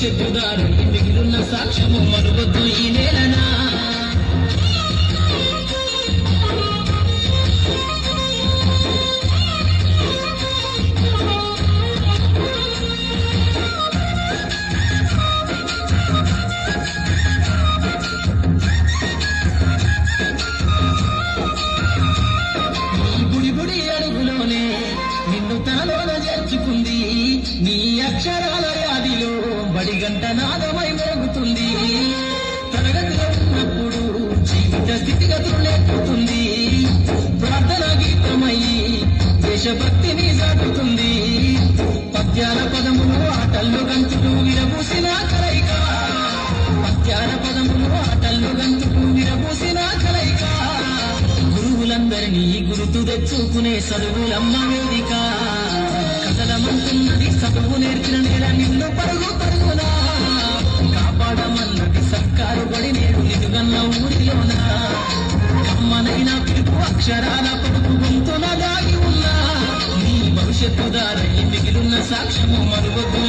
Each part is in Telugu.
భవిష్యత్తు మిగిలిన సాక్ష్యము మరువద్దు ఈ నేలనా. నిన్ను తనలోన చేర్చుకుంది నీ అక్షరా బడిగంట నాదమై మోగుతుంది తరగతిలో ఉన్నప్పుడు జీవిత స్థితిగతులు నేర్పుతుంది ప్రార్థన గీతమయ్యి దేశభక్తిని సాగుతుంది పద్యాల పదములు ఆటల్లో గంతులు విరబూసిన కలయిక. పద్యాల పదములు ఆటల్లో గంతులు విరబూసిన కలయిక. గురువులందరినీ గురుతు తెచ్చుకునే చదువులమ్మ వేదిక. కథలమంటున్నది చదువు నేర్చిన నేల నిన్ను పరుగు పరుగునా. అక్షరాల పడుపు గొంతున దాగి ఉన్నా. నీ భవిష్యత్తు దారి మిగిలిన సాక్ష్యము మరువద్దు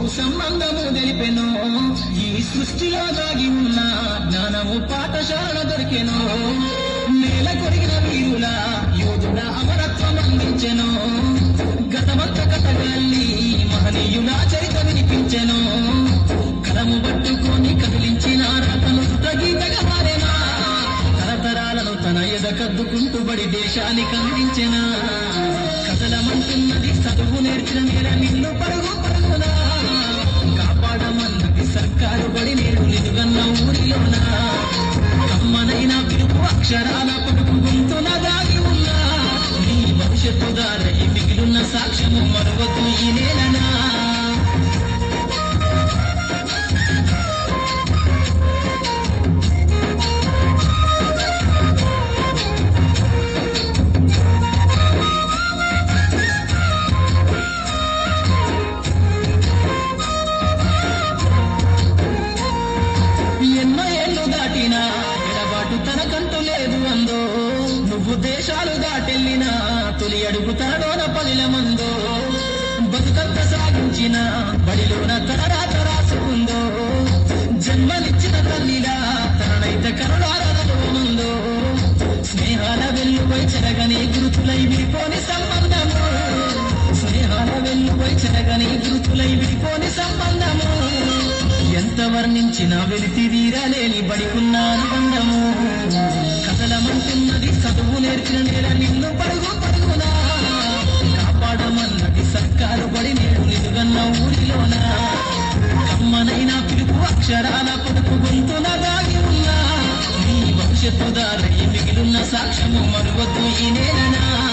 విశ్వపు సంబంధము తెలిపెను. ఈ సృష్టిలో దాగి ఉన్న జ్ఞానము పాఠశాల దొరికెను. నేల కొరిగిన వీరుల యోధుల అమరత్వం అందించెను. గతమంత కథగాల్ని మహనీయుల చరిత వినిపించెను. కలము పట్టుకొని కదిలించిన రతను గీతగా మారేనా? తరతరాలను తన ఎద కద్దుకుంటూ బడి దేశానికి అందించెనా కథలమంటున్నది చదువు నేర్చిన నేల నిన్ను పరుగు అక్షరాల పడుపు గొంతున దాగి ఉన్నా. నీ భవిష్యత్తు దారి మిగిలిన సాక్ష్యము మరొక తొలి అడుగు తనలోన మందో. బతుకంత సాగించిన బడిలోన తన రాసుకుందో జన్మనిచ్చిన తల్లిలా తననైతే కరుణాలలో స్నేహాల వెల్లుపై చెరగని గురుతులై విడిపోని సంబంధము. స్నేహాల వెల్లుపై చెరగని గురుతులై విడిపోని సంబంధము. ఎంత వర్ణించినా వెలితి తీరలేని బడికున్న అనుబంధము. నిలుగన్న ఊరిలోన? కమ్మనైన పిలుపు అక్షరాల కొడుకు గొంతున దాగి ఉన్నా. నీ భవిష్యత్తు దారై మిగిలిన సాక్ష్యము మరువద్దు ఈ నేలనా?